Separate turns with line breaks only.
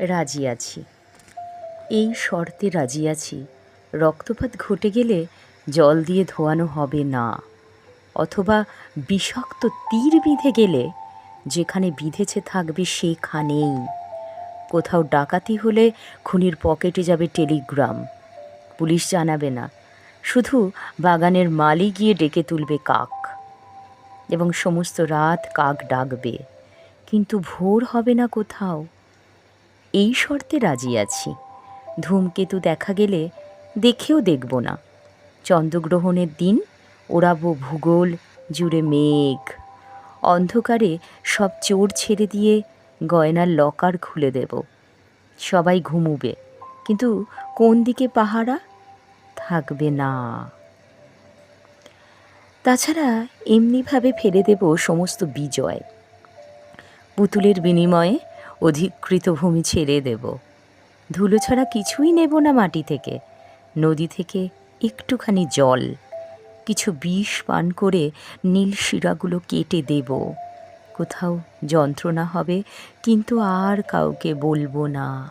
রাজি আছি। এই শর্তে রাজি আছি। রক্তপাত ঘটে গেলে জল দিয়ে ধোয়ানো হবে না। অথবা বিষাক্ত তীর বিঁধে গেলে যেখানে বিঁধেছে থাকবে সেখানেই। কোথাও ডাকাতি হলে খুনির পকেটে যাবে টেলিগ্রাম। পুলিশ জানাবে না। শুধু বাগানের মালি গিয়ে ডেকে তুলবে কাক। এবং সমস্ত রাত কাক ডাকবে। কিন্তু ভোর হবে না কোথাও। এই শর্তে রাজি আছি। ধূমকেতু দেখা গেলে দেখেও দেখব না। চন্দ্রগ্রহণের দিন ওড়াবো ভূগোল জুড়ে মেঘ। অন্ধকারে সব চোর ছেড়ে দিয়ে গয়নার লকার খুলে দেব। সবাই ঘুমুবে, কিন্তু কোন দিকে পাহারা? থাকবে না। তাছাড়া এমনিভাবে ফেলে দেব সমস্ত বিজয়। পুতুলের বিনিময়ে অধিকৃত ভূমি ছেড়ে দেব। ধুলো ছাড়া কিছুই নেব না মাটি থেকে। নদী থেকে একটুখানি জল, কিছু বিষ পান করে নীল শিরাগুলো কেটে দেব। কোথাও যন্ত্রণা হবে, কিন্তু আর কাউকে বলব না।